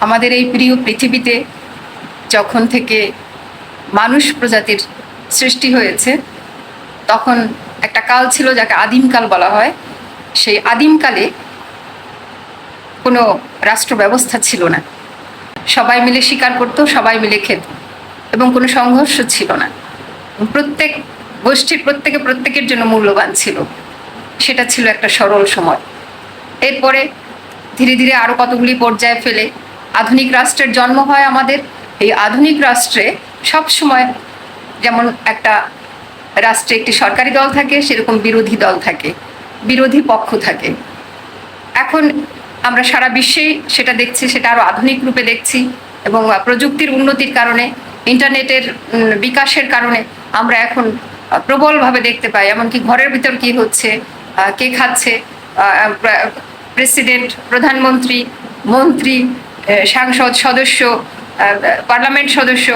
আমাদের এই প্রিয় পৃথিবীতে যখন থেকে মানুষ প্রজাতির সৃষ্টি হয়েছে, তখন একটা কাল ছিল যাকে আদিমকাল বলা হয়। সেই আদিমকালে কোনো রাষ্ট্র ব্যবস্থা ছিল না। সবাই মিলে শিকার করতো, সবাই মিলে খেত এবং কোনো সংঘর্ষ ছিল না। প্রত্যেক গোষ্ঠীর প্রত্যেকে প্রত্যেকের জন্য মূল্যবান ছিল। সেটা ছিল একটা সরল সময়। এরপরে ধীরে ধীরে আরও কতগুলি পর্যায়ে ফেলে আধুনিক রাষ্ট্রের জন্ম হয় আমাদের। এই আধুনিক রাষ্ট্রে সব সময় যেমন একটা রাষ্ট্রে একটি সরকারি দল থাকে, সেরকম বিরোধী দল থাকে, বিরোধী পক্ষ থাকে। এখন আমরা সারা বিশ্বেই সেটা দেখছি, সেটা আরও আধুনিক রূপে দেখছি এবং প্রযুক্তির উন্নতির কারণে, ইন্টারনেটের বিকাশের কারণে আমরা এখন প্রবলভাবে দেখতে পাই। এমনকি ঘরের ভিতর কি হচ্ছে কে খাচ্ছে প্রেসিডেন্ট, প্রধানমন্ত্রী, মন্ত্রী সাংসদ সদস্য পার্লামেন্ট সদস্য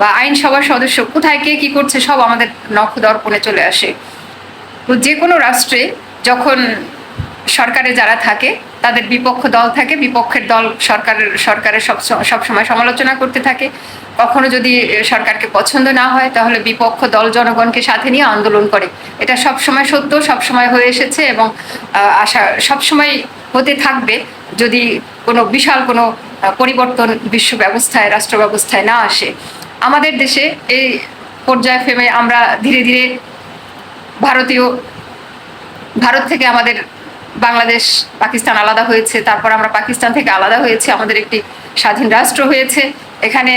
বা আইনসভার সদস্য, কোথায় কে কি করছে সব আমাদের নখ দর্পণে চলে আসে। তো যে কোনো রাষ্ট্রে যখন সরকারে যারা থাকে, তাদের বিপক্ষ দল থাকে, বিপক্ষের দল সরকারের সরকারের সব সবসময় সমালোচনা করতে থাকে। কখনো যদি সরকারকে পছন্দ না হয়, তাহলে বিপক্ষ দল জনগণকে সাথে নিয়ে আন্দোলন করে। এটা সব সময় সত্য, সব সময় হয়ে এসেছে এবং আশা সব সময় হতে থাকবে। যদি কোনো বিশাল কোনো পরিবর্তন বিশ্ব ব্যবস্থায়, রাষ্ট্র ব্যবস্থায় না আসে। আমাদের দেশে এই পর্যায়ে ফেমে আমরা ধীরে ধীরে ভারতীয়, ভারত থেকে আমাদের বাংলাদেশ, পাকিস্তান আলাদা হয়েছে, তারপর আমরা পাকিস্তান থেকে আলাদা হয়েছে, আমাদের একটি স্বাধীন রাষ্ট্র হয়েছে। এখানে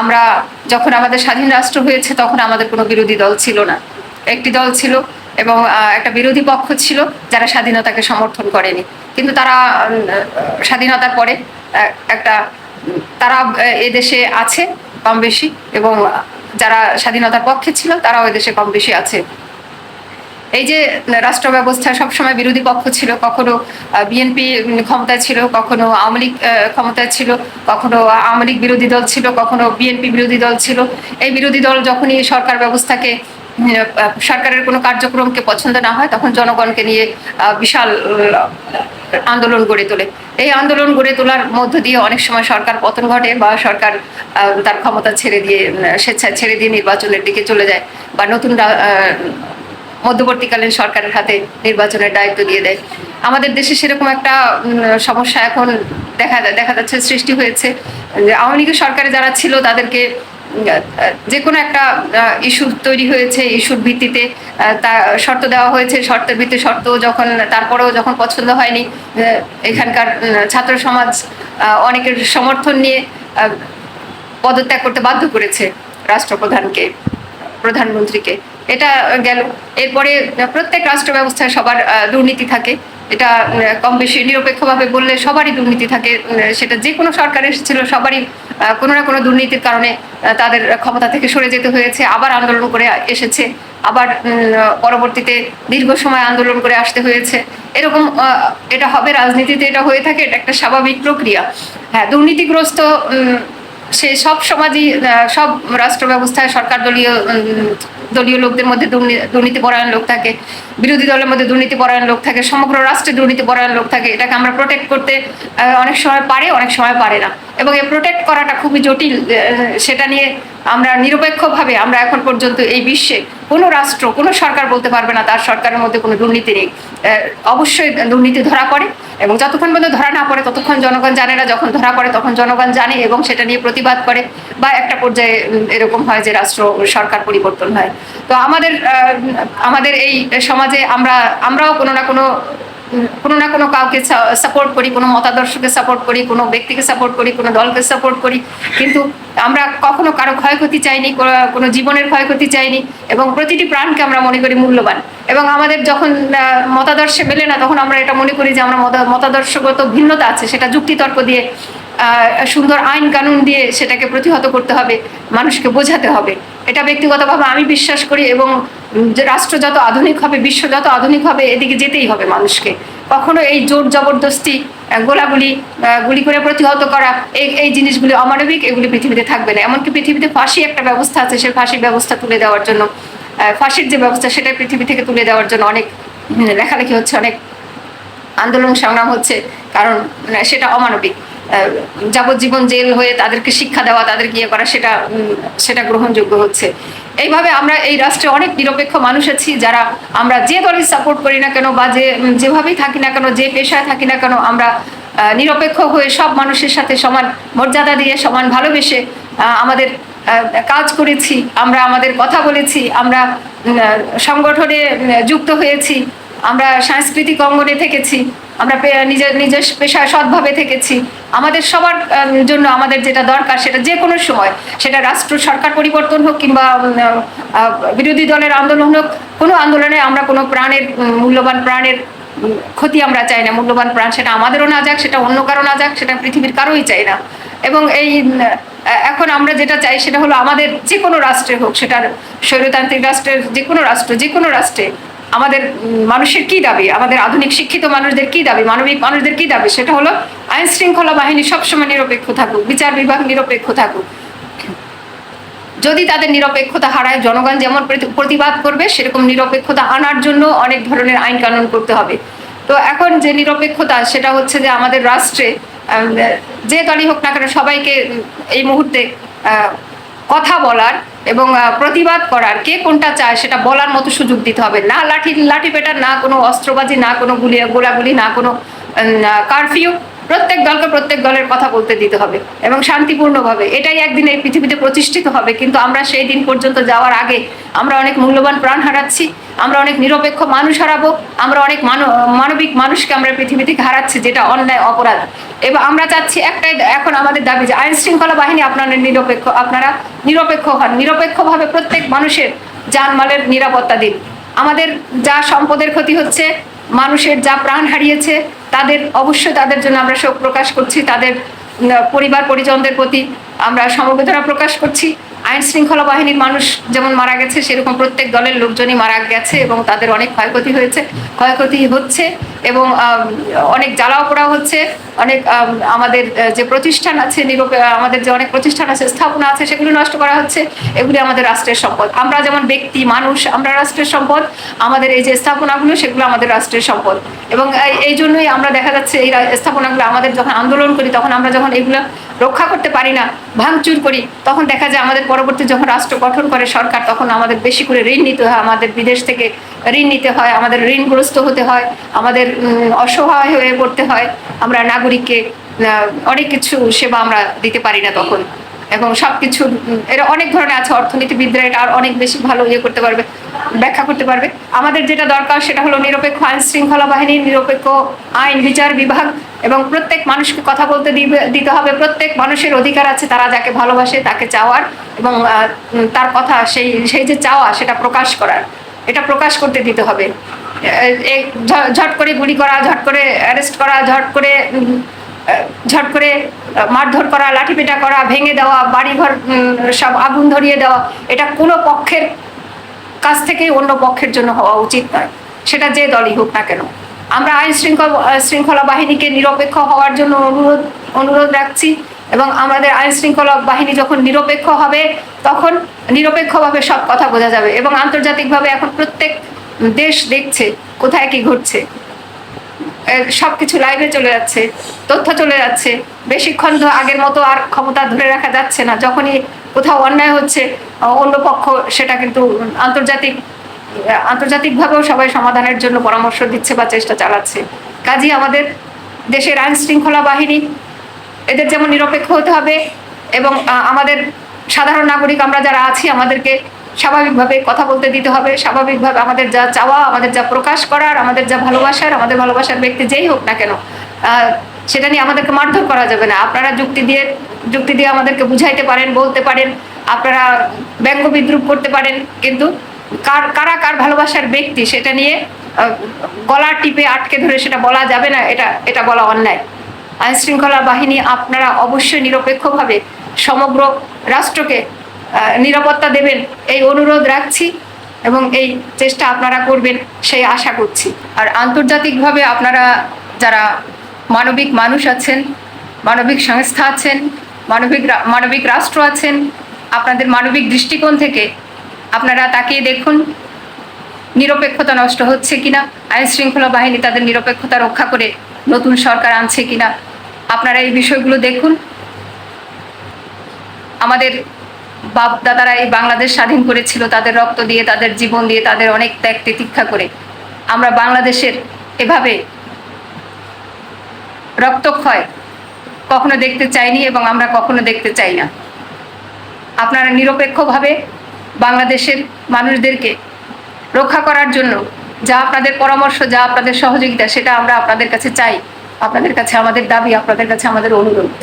আমরা যখন আমাদের স্বাধীন রাষ্ট্র হয়েছে, তখন আমাদের কোনো বিরোধী দল ছিল না। একটি দল ছিল এবং একটা বিরোধী পক্ষ ছিল যারা স্বাধীনতাকে সমর্থন করেনি। কিন্তু তারা স্বাধীনতার পরে একটা তারা আহ, এদেশে আছে কম বেশি এবং যারা স্বাধীনতার পক্ষে ছিল তারাও এদেশে কম বেশি আছে। এই যে রাষ্ট্র ব্যবস্থা সবসময় বিরোধী পক্ষ ছিল কখনো বিএনপি ক্ষমতায় ছিল কখনো আওয়ামী লীগ ক্ষমতায় ছিল কখনো আওয়ামী লীগ বিরোধী দল ছিল কখনো বিএনপি বিরোধী দল ছিল। এই বিরোধী দল যখনই সরকার ব্যবস্থাকে সরকারের কোনো কার্যক্রমকে পছন্দ না হয় তখন জনগণকে নিয়ে বিশাল আন্দোলন গড়ে তোলে। এই আন্দোলন গড়ে তোলার মধ্য দিয়ে অনেক সময় সরকার পতন ঘটে বা সরকার তার ক্ষমতা ছেড়ে দিয়ে উম, স্বেচ্ছায় ছেড়ে দিয়ে নির্বাচনের দিকে চলে যায় বা নতুন মধ্যবর্তীকালীন সরকারের হাতে নির্বাচনের দায়িত্ব দিয়ে দেয়। আমাদের দেশে সেরকম একটা সমস্যা এখন দেখা দেখা যাচ্ছে সৃষ্টি হয়েছে। আওয়ামী লীগের সরকারে যারা ছিল তাদেরকে যে কোনো একটা ইস্যু তৈরি হয়েছে ইস্যুর ভিত্তিতে তা শর্ত দেওয়া হয়েছে, শর্তের ভিত্তিতে শর্ত যখন, তারপরেও যখন পছন্দ হয়নি এখানকার ছাত্র সমাজ অনেকের সমর্থন নিয়ে পদত্যাগ করতে বাধ্য করেছে রাষ্ট্রপ্রধানকে, প্রধানমন্ত্রীকে। এটা গেল। এরপরে প্রত্যেক রাষ্ট্র ব্যবস্থায় সবার দুর্নীতি থাকে। এটা কম বেশি নিরপেক্ষভাবে বললে সবারই দুর্নীতি থাকে সেটা যে কোনো সরকার এসেছিল, সবারই কোনো না কোনো দুর্নীতির কারণে তাদের ক্ষমতা থেকে সরে যেতে হয়েছে, আবার আন্দোলন করে এসেছে, আবার পরবর্তীতে দীর্ঘ সময় আন্দোলন করে আসতে হয়েছে। এরকম এটা হবে রাজনীতিতে, এটা হয়ে থাকে, এটা একটা স্বাভাবিক প্রক্রিয়া। হ্যাঁ দুর্নীতিগ্রস্ত সে সব সমাজই সব রাষ্ট্র ব্যবস্থায় সরকার দলীয় দলীয় লোকদের মধ্যে দুর্নী- দুর্নীতি পরায়ণ লোক থাকে, বিরোধী দলের মধ্যে দুর্নীতি পরায়ণ লোক থাকে, সমগ্র রাষ্ট্রে দুর্নীতি পরায়ণ লোক থাকে, এটাকে আমরা প্রোটেক্ট করতে অনেক সময় পারে, অনেক সময় পারে না। এবং এই প্রোটেক্ট করাটা খুবই জটিল সেটা নিয়ে আমরা নিরপেক্ষভাবে আমরা এখন পর্যন্ত এই বিশ্বে কোনো রাষ্ট্র, কোনো সরকার বলতে পারবে না, তার সরকারের মধ্যে কোনো দুর্নীতি নেই। অবশ্যই দুর্নীতি ধরা পড়ে এবং যতক্ষণ পর্যন্ত ধরা না পড়ে, ততক্ষণ জনগণ জানে না, যখন ধরা পড়ে, তখন জনগণ জানে এবং সেটা নিয়ে প্রতিবাদ করে বা একটা পর্যায়ে এরকম হয় যে রাষ্ট্র, সরকার পরিবর্তন হয়। তো আমাদের আমাদের এই সমাজে আমরা, আমরাও কোনো না কোনো কোনো না কোনো কাউকে সাপোর্ট করি, কোনো মতাদর্শকে সাপোর্ট করি, কোনো ব্যক্তিকে সাপোর্ট করি, কোনো দলকে সাপোর্ট করি। কিন্তু আমরা কখনো কারও ক্ষয়ক্ষতি চাইনি, কোনো- জীবনের ক্ষয়ক্ষতি চাইনি এবং প্রতিটি প্রাণকে আমরা মনে করি মূল্যবান। এবং আমাদের যখন মতাদর্শে মেলে না, তখন আমরা এটা মনে করি যে আমরা মতা- মতাদর্শগত ভিন্নতা আছে, সেটা যুক্তিতর্ক দিয়ে সুন্দর আইন কানুন দিয়ে সেটাকে প্রতিহত করতে হবে, মানুষকে বোঝাতে হবে। এটা ব্যক্তিগতভাবে আমি বিশ্বাস করি এবং রাষ্ট্র যত আধুনিক হবে, বিশ্ব যত আধুনিক হবে, এদিকে যেতেই হবে মানুষকে। কখনো এই জোর জবরদস্তি গোলাগুলি গুলি করে প্রতিহত করা, এই এই জিনিসগুলি অমানবিক, এগুলি পৃথিবীতে থাকবে না। এমনকি পৃথিবীতে ফাঁসি একটা ব্যবস্থা আছে সেই ফাঁসির ব্যবস্থা তুলে দেওয়ার জন্য। ফাঁসির যে ব্যবস্থা সেটা পৃথিবী থেকে তুলে দেওয়ার জন্য অনেক লেখালেখি হচ্ছে, অনেক আন্দোলন সংগ্রাম হচ্ছে, কারণ সেটা অমানবিক। যাবজ্জীবন জেল হয়ে তাদেরকে শিক্ষা দেওয়া, তাদেরকে ইয়ে করা, সেটা সেটা গ্রহণযোগ্য হচ্ছে। এইভাবে আমরা এই রাষ্ট্রে অনেক নিরপেক্ষ মানুষ আছি যারা আমরা যে দলই সাপোর্ট করি না কেন বা যে যেভাবেই থাকি না কেন, যে পেশায় থাকি না কেন, আমরা নিরপেক্ষ হয়ে সব মানুষের সাথে সমান মর্যাদা দিয়ে, সমান ভালোবেসে আমাদের কাজ করেছি, আমরা আমাদের কথা বলেছি, আমরা সংগঠনে যুক্ত হয়েছি আমরা সাংস্কৃতিক অঙ্গনে থেকেছি, আমরা নিজের নিজের পেশায় সৎভাবে থেকেছি। আমাদের সবার জন্য আমাদের যেটা দরকার সেটা যে কোনো সময়, সেটা রাষ্ট্র, সরকার পরিবর্তন হোক কিংবা বিরোধী দলের আন্দোলন হোক, কোনো আন্দোলনে আমরা কোনো প্রাণের মূল্যবান প্রাণের ক্ষতি আমরা চাই না। মূল্যবান প্রাণ সেটা আমাদেরও না যাক, সেটা অন্য কারও না যাক, সেটা পৃথিবীর কারোই চাই না। এবং এই এখন আমরা যেটা চাই সেটা হলো আমাদের যে কোনো রাষ্ট্রে হোক, সেটার স্বৈরতান্ত্রিক রাষ্ট্রের যে কোনো রাষ্ট্র, যে কোনো রাষ্ট্রে আমাদের মানুষের কি দাবি? আমাদের আধুনিক শিক্ষিত মানুষদের কি দাবি? মানবিক মানুষদের কি দাবি? সেটা হলো আইন শৃঙ্খলা বাহিনী সবসময় নিরপেক্ষ থাকুক, বিচার বিভাগ নিরপেক্ষ থাকুক। যদি তাদের নিরপেক্ষতা হারায়, জনগণ যেমন প্রতি- প্রতিবাদ করবে, সেরকম নিরপেক্ষতা আনার জন্য অনেক ধরনের আইন কানুন করতে হবে। তো এখন যে নিরপেক্ষতা, সেটা হচ্ছে যে আমাদের রাষ্ট্রে যে দলই হোক না কেন, সবাইকে এই মুহূর্তে কথা বলার এবং প্রতিবাদ করার কে কোনটা চায় সেটা বলার মতো সুযোগ দিতে হবে। না লাঠি লাঠি পেটার, না কোনো অস্ত্রবাজি, না কোনো গুলি, গোলাগুলি, না কোনো কারফিউ। প্রত্যেক দলকে প্রত্যেক দলের কথা বলতে দিতে হবে এবং শান্তিপূর্ণভাবে। এটাই একদিন এই পৃথিবীতে প্রতিষ্ঠিত হবে, কিন্তু আমরা সেই দিন পর্যন্ত যাওয়ার আগে আমরা অনেক মূল্যবান প্রাণ হারাচ্ছি, আমরা অনেক নিরপেক্ষ মানুষ হারাবো, আমরা অনেক মানব মানবিক মানুষকে আমরা পৃথিবী থেকে হারাচ্ছি, যেটা অন্যায়, অপরাধ। এবার আমরা চাচ্ছি একটাই এখন আমাদের দাবি যে আইন শৃঙ্খলা বাহিনী আপনারা নিরপেক্ষ আপনারা নিরপেক্ষ হন। নিরপেক্ষভাবে প্রত্যেক মানুষের জানমালের নিরাপত্তা দিন। আমাদের যা সম্পদের ক্ষতি হচ্ছে মানুষের যা প্রাণ হারিয়েছে, তাদের অবশ্যই তাদের জন্য আমরা শোক প্রকাশ করছি। তাদের পরিবার পরিজনদের প্রতি আমরা সমবেদনা প্রকাশ করছি। আইন শৃঙ্খলা বাহিনীর মানুষ যেমন মারা গেছে, সেরকম প্রত্যেক দলের লোকজনই মারা গেছে এবং তাদের অনেক ক্ষয়ক্ষতি হয়েছে। ক্ষয়ক্ষতি হচ্ছে। এবং অনেক জ্বালাও পোড়া হচ্ছে, অনেক আমাদের যে প্রতিষ্ঠান আছে, নিরপে আমাদের যে অনেক প্রতিষ্ঠান আছে, স্থাপনা আছে, সেগুলো নষ্ট করা হচ্ছে, এগুলি আমাদের রাষ্ট্রের সম্পদ। আমরা যেমন ব্যক্তি, মানুষ, আমরা রাষ্ট্রের সম্পদ, আমাদের এই যে স্থাপনাগুলো, সেগুলো আমাদের রাষ্ট্রের সম্পদ। এবং এই- জন্যই আমরা দেখা যাচ্ছে, এই স্থাপনাগুলো আমাদের যখন আন্দোলন করি, তখন আমরা যখন এগুলো রক্ষা করতে পারি না, ভাঙচুর করি, তখন দেখা যায় আমাদের পরবর্তী যখন রাষ্ট্র গঠন করে সরকার, তখন আমাদের বেশি করে ঋণ নিতে হয়, আমাদের বিদেশ থেকে ঋণ নিতে হয়, আমাদের ঋণগ্রস্ত হতে হয়, আমাদের অসহায় হয়ে পড়তে হয়। আমরা নাগরিককে অনেক কিছু সেবা আমরা দিতে পারি না তখন। এবং সবকিছু এরা অনেক ধরনের আছে, অর্থনীতিবিদরা এটা আর অনেক বেশি ভালো ইয়ে করতে পারবে, ব্যাখ্যা করতে পারবে। আমাদের যেটা দরকার সেটা হলো নিরপেক্ষ আইন শৃঙ্খলা বাহিনী, নিরপেক্ষ আইন বিচার বিভাগ এবং প্রত্যেক মানুষকে কথা বলতে দিতে হবে। প্রত্যেক মানুষের অধিকার আছে, তারা যাকে ভালোবাসে তাকে চাওয়ার এবং তার কথা, সেই সেই যে চাওয়া সেটা প্রকাশ করার, এটা প্রকাশ করতে দিতে হবে। ঝট করে গুলি করা, ঝট করে অ্যারেস্ট করা, ঝট করে ঝট করে মারধর করা, লাঠিপেটা করা, ভেঙে দেওয়া, বাড়িঘর সব আগুন ধরিয়ে দেওয়া, এটা কোনো পক্ষের কাছ থেকেই অন্য পক্ষের জন্য হওয়া উচিত নয়। সেটা যে দলই হোক না কেন। আমরা আইন শৃঙ্খলা শৃঙ্খলা বাহিনীকে নিরপেক্ষ হওয়ার জন্য অনুরোধ অনুরোধ রাখছি এবং আমাদের আইন শৃঙ্খলা বাহিনী যখন নিরপেক্ষ হবে, তখন নিরপেক্ষভাবে সব কথা বোঝা যাবে এবং আন্তর্জাতিকভাবে এখন প্রত্যেক দেশ দেখছে, কোথায় কি ঘটছে সব কিছু লাইভে চলে যাচ্ছে, তথ্য চলে যাচ্ছে, বেশিক্ষণ আগের মতো আর ক্ষমতা ধরে রাখা যাচ্ছে না, যখনই কোথাও অন্যায় হচ্ছে অন্য পক্ষ সেটা কিন্তু আন্তর্জাতিক আন্তর্জাতিকভাবেও সবাই সমাধানের জন্য পরামর্শ দিচ্ছে বা চেষ্টা চালাচ্ছে। কাজেই আমাদের দেশের আইন শৃঙ্খলা বাহিনী, এদের যেমন নিরপেক্ষ হতে হবে এবং আমাদের সাধারণ নাগরিক আমরা যারা আছি, আমাদেরকে স্বাভাবিকভাবে কথা বলতে দিতে হবে, স্বাভাবিকভাবে আমাদের যা চাওয়া, আমাদের যা প্রকাশ করার, আমাদের যা ভালোবাসার, আমাদের ভালোবাসার ব্যক্তি যেই হোক না কেন সেটা নিয়ে আমাদেরকে মারধর করা যাবে না। আপনারা যুক্তি দিয়ে যুক্তি দিয়ে আমাদেরকে বুঝাইতে পারেন, বলতে পারেন, আপনারা ব্যঙ্গ বিদ্রুপ করতে পারেন, কিন্তু কার, কারা কার ভালোবাসার ব্যক্তি সেটা নিয়ে গলা টিপে আটকে ধরে সেটা বলা যাবে না, এটা এটা বলা অন্যায়। আইন শৃঙ্খলা বাহিনী আপনারা অবশ্যই নিরপেক্ষভাবে সমগ্র রাষ্ট্রকে নিরাপত্তা দেবেন। এই অনুরোধ রাখছি এবং এই চেষ্টা আপনারা করবেন, সেই আশা করছি। আর আন্তর্জাতিকভাবে আপনারা যারা মানবিক মানুষ আছেন, মানবিক সংস্থা আছেন, মানবিক মানবিক রাষ্ট্র আছেন, আপনাদের মানবিক দৃষ্টিকোণ থেকে আপনারা তাকিয়ে দেখুন, নিরপেক্ষতা নষ্ট হচ্ছে কিনা, আইন শৃঙ্খলা বাহিনী তাদের নিরপেক্ষতা রক্ষা করে নতুন সরকার আনছে কিনা, আপনারা এই বিষয়গুলো দেখুন। আমাদের বাপ দাদারা এই বাংলাদেশ স্বাধীন করেছিল, তাদের রক্ত দিয়ে, তাদের জীবন দিয়ে, তাদের অনেক ত্যাগ তিতিক্ষা করে। আমরা বাংলাদেশের এভাবে রক্তক্ষয় কখনো দেখতে চাইনি এবং আমরা কখনো দেখতে চাই না। আপনারা নিরপেক্ষভাবে বাংলাদেশের মানুষদেরকে রক্ষা করার জন্য যা আপনাদের পরামর্শ, যা আপনাদের সহযোগিতা, সেটা আমরা আপনাদের কাছে চাই। আপনাদের কাছে আমাদের দাবি, আপনাদের কাছে আমাদের অনুরোধ।